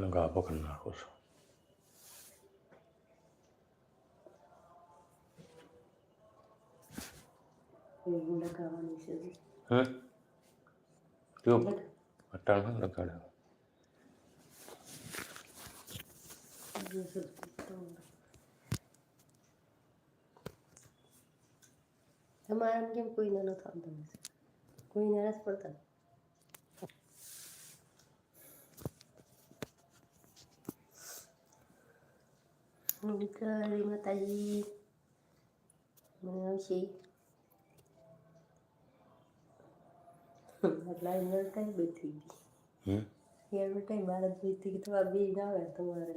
અને ઘા પકડી નાખું છું. હમ કયું અટાણ ન લગાડે હજી સુધી તો તમારે કેમ કોઈને નથી આવતા કોઈને પડતા વિકરી માતાજી મને આવશે લાઈન નડકાઈ બેઠી ગઈ હમ યાર બેટા બાર જ બેઠી ગઈ તમારે બે ના આવે તમારે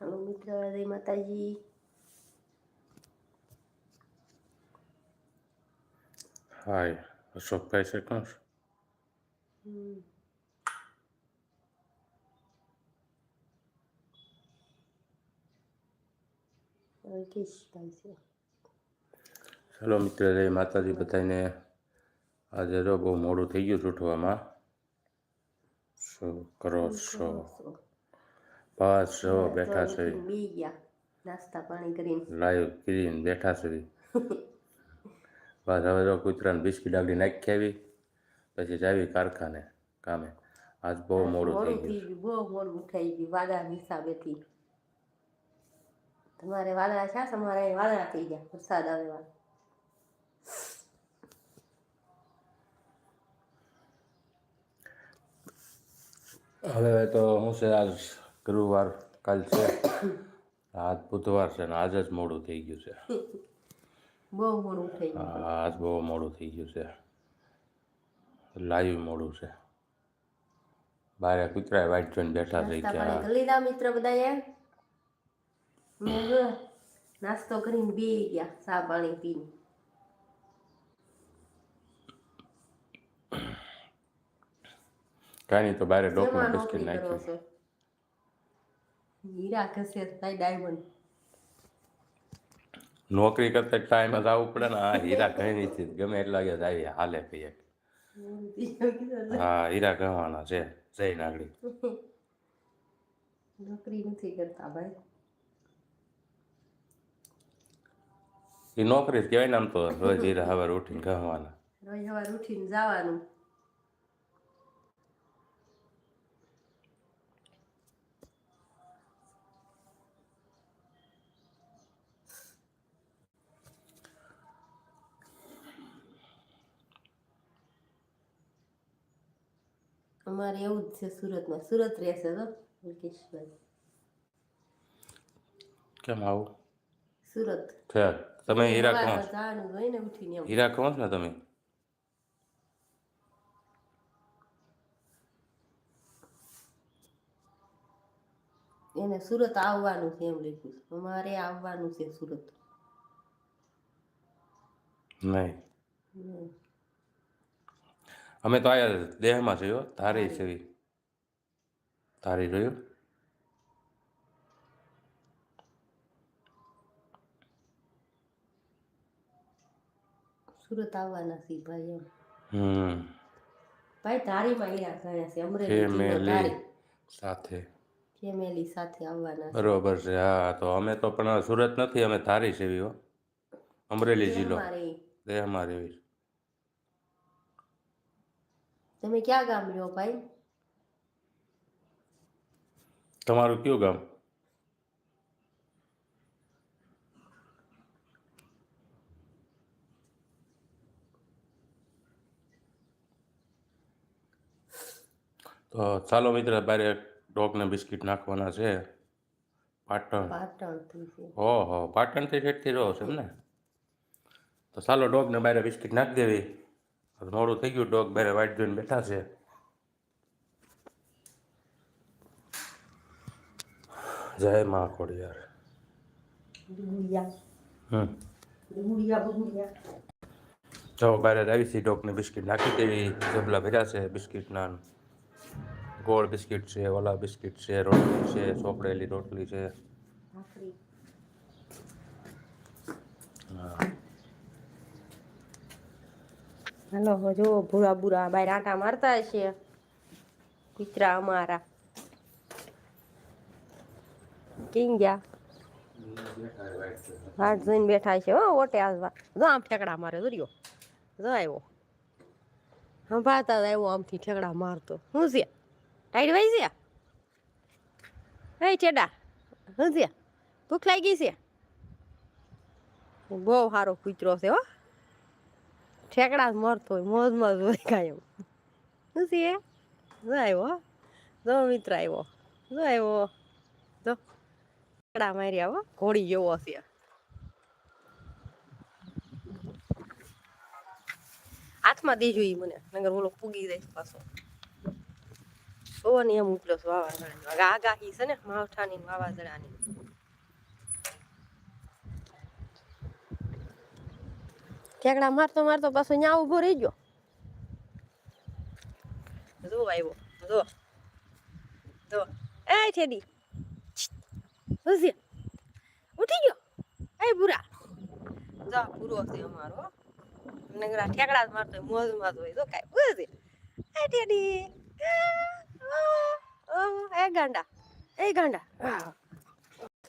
હાલો મિત્ર જય માતાજી હાય અશોકભાઈ છે કોણ છે? હમ. હવે કેશ છે મિત્ર જય માતાજી બધાને આજે જો બહુ મોડું થઈ ગયું ઉઠવામાં. શું કરો છો? બસ જો બેઠા છે. નાસ્તા પાણી કરીને. લાઈવ કરીને બેઠા છે. બસ હવે જો કૂતરાને બિસ્કીટ આગળ નાખી આવી. પછી જાવી કારખાને કામે. આજ બહુ મોડું થઈ ગયું થઈ બહુ મોડું ઉઠાઈ ગયું વાદા હિસાબેથી. તમારે વાદળા છે? તમારે વાદળા થઈ ગયા વરસાદ આવે વાળા હવે તો હું છે આજ ગુરુવાર કાલ છે. આજ બુધવાર છે ને આજ જ મોડું થઈ ગયું છે. બહુ મોડું ઉઠાઈ ગયું. હા, આજ બહુ મોડું થઈ ગયું છે. લાઈવ મોડું છે. બારે કૂતરાએ વાઈટ જોઈને બેઠા થઈ નાસ્તા ગયા પાણી કરી લીધા મિત્ર બધાએ? મેં જો નાસ્તો કરીને બે ગયા ચા પાણી પીને. કાંઈ તો બારે ડોકમાં કરો નાખ્યું હીરા ઘસે થાય ડાયમંડ નોકરી કરતા ટાઈમ જ આવવું પડે ને આ હીરા કઈ નથી ગમે એટલા જ આવી હાલે કહીએ હા હીરા કહેવાના છે જય નાગડી નોકરી નથી કરતા ભાઈ એ નોકરી જ કહેવાય ને આમ તો રોજ હીરા હવે ઉઠીને કહેવાના રોજ સવારે ઉઠીને જવાનું અમારે એવું જ છે સુરતમાં. સુરત રહેશે તો? મુકેશભાઈ. કેમ આવું? સુરત. છે તમે હીરા કોણ જાણું હોય ને ઉઠીને હીરા કોણ ને તમે? એને સુરત આવવાનું છે એમ લખ્યું છે. અમારે આવવાનું છે સુરત. નહીં. હમ. અમે તો આયા દેહમાં જોયો હો ધારી છે ધારી જોયું સુરત આવવાના છે ભાઈ એમ. હમ. ભાઈ ધારીમાં અહીંયા ગયા છે. અમરેલી સાથે. ફેમિલી સાથે આવવાના બરોબર છે. હા તો અમે તો પણ સુરત નથી અમે ધારી છે હો. અમરેલી જિલ્લો. દેહમાં રેવી તમે ક્યાં ગામ રહ્યો ભાઈ? તમારું કયું ગામ? તો ચાલો મિત્ર બારે ડોગને બિસ્કિટ નાખવાના છે. પાટણ. પાટણથી હો ઓહો પાટણથી ઠેઠથી રહો છો એમ ને? તો ચાલો ડોગને બારે બિસ્કિટ નાખી દેવી. મોડું થઈ ગયું ડોગ બેરે વાઈટ જોઈને બેઠા છે. જય મા ખોડિયાર. જો બારે આવી છે ડોગને બિસ્કિટ નાખી દેવી. જબલા ભર્યા છે બિસ્કિટના. ગોળ બિસ્કિટ છે ઓલા બિસ્કિટ છે રોટલી છે ચોપડેલી રોટલી છે. ભાખરી. હાલો જો ભૂરા ભૂરા બાય આટા મારતા છે કૂતરા અમારા. કેમ ગયા? વાટ જોઈને બેઠા છે હો, ઓટે આવવા જો આમ ઠેકડા મારે દોર્યો જો આવ્યો. સંભાળતા આવ્યો આમથી ઠેકડા મારતો. હું છે? ટાઈડ વાઈ છે? હે, ચેડા. હું છે? ભૂખ લાગી છે? બહુ સારો કૂતરો છે, હો. ઠેકડા મરતો હોય, મોજમાં જ હોય કાયમ શું છે જો આવ્યો જો મિત્ર આવ્યો જો આવ્યો જો, ઠેકડા માર્યા, હો? ઘોડી જેવો છે હાથમાં દેજો ઈ મને, નગર ઓલો પૂગી જાય પાછો. ઓની એમ ઉપલો છે વાવાઝોડાની. આગાહી છે ને, માવઠાની વાવાઝોડાની. ઠેકડા મારતો મારતો પાછો ન્યા ઊભો રહી ગયો. જો આવ્યો જો જો. એ છેડી ઉસી ઉઠી ગયો? એ બુરા જો પૂરો છે અમારો હો. નગરા ઠેકડા મારતો હોય, મોજમાં હોય જો કાંઈ. ઉસી એ ટેડી એ ગાંડા એ ગાંડા.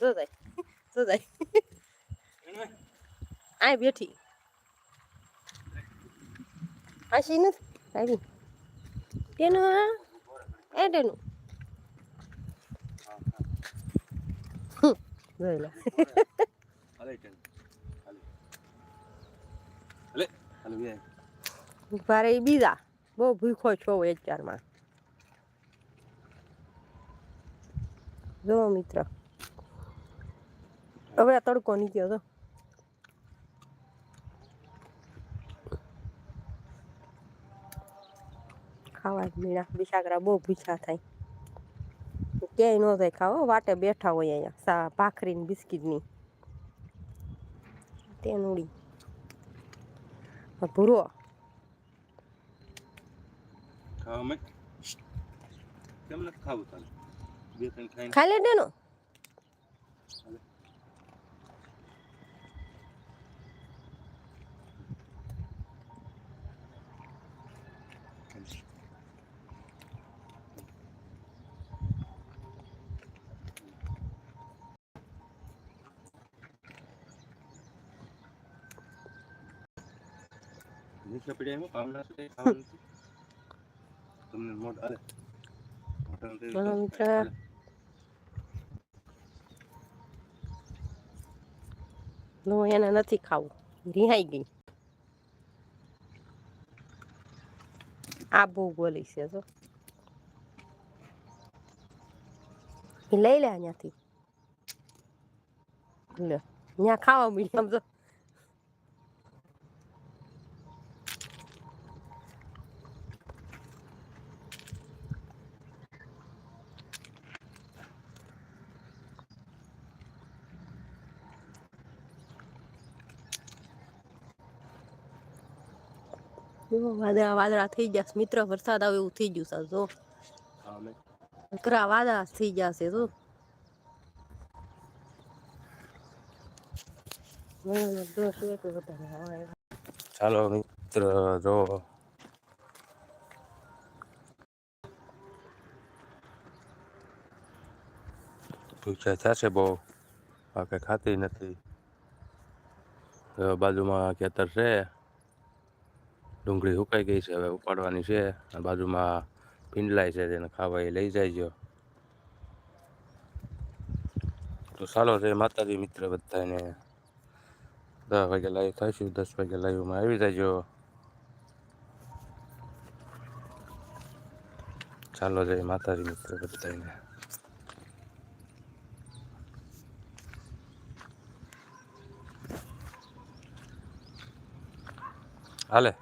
જો જાય જો જાય આ બેઠી. હાસી નથી? આવી તેનું આ એ તેનું ભારે બીજા. બહુ ભૂખો છો એક ચારમાં. જો મિત્ર. હવે આ તડકો નીકળ્યો તો. ખાવા જ મીણા બિસાકરા બહુ ભૂખ્યા થાય. ક્યાંય ન થાય ખાવા. વાટે બેઠા હોય અહીંયા. સા ભાખરી ને બિસ્કીટની તેનુડી. ભૂરો. ખાવા મેં કેમ નથી ખાવું તને? બે ત્રણ ખાઈને ખાઈ લે નીચે પડી આવ્યો કામ ના થાય ખાવાનું નથી. તમને મોઢ હાલે મોઢાનું તેલ બોલો તો- મિત્ર. હાલે. હું એને નથી ખાવું રિહાઈ ગઈ આ બહુ બોલી છે જો ઈ લઈ લે અહીંયાથી લે ત્યાં ખાવા મળ્યું સમજો વાદળા વાદળા થઈ જશે મિત્ર વરસાદ આવે એવું થઈ ગયું સર જો. કરા વાદળા થઈ જશે જો. ચાલો મિત્ર જો. પૂછા થશે બહુ આ કઈ ખાતી નથી. બાજુમાં ખેતર છે. ડુંગળી સુકાઈ ગઈ છે, હવે ઉપાડવાની છે. અને બાજુમાં પીંડલાય છે, તેને ખાવા એ લઈ જાય છે તો ચાલો છે માતાજી મિત્ર બધાને. દસ વાગે લાઈવ થઈશું, દસ વાગે લાઈવમાં આવી જજો ચાલો જય માતાજી મિત્ર બધાને. હાલે.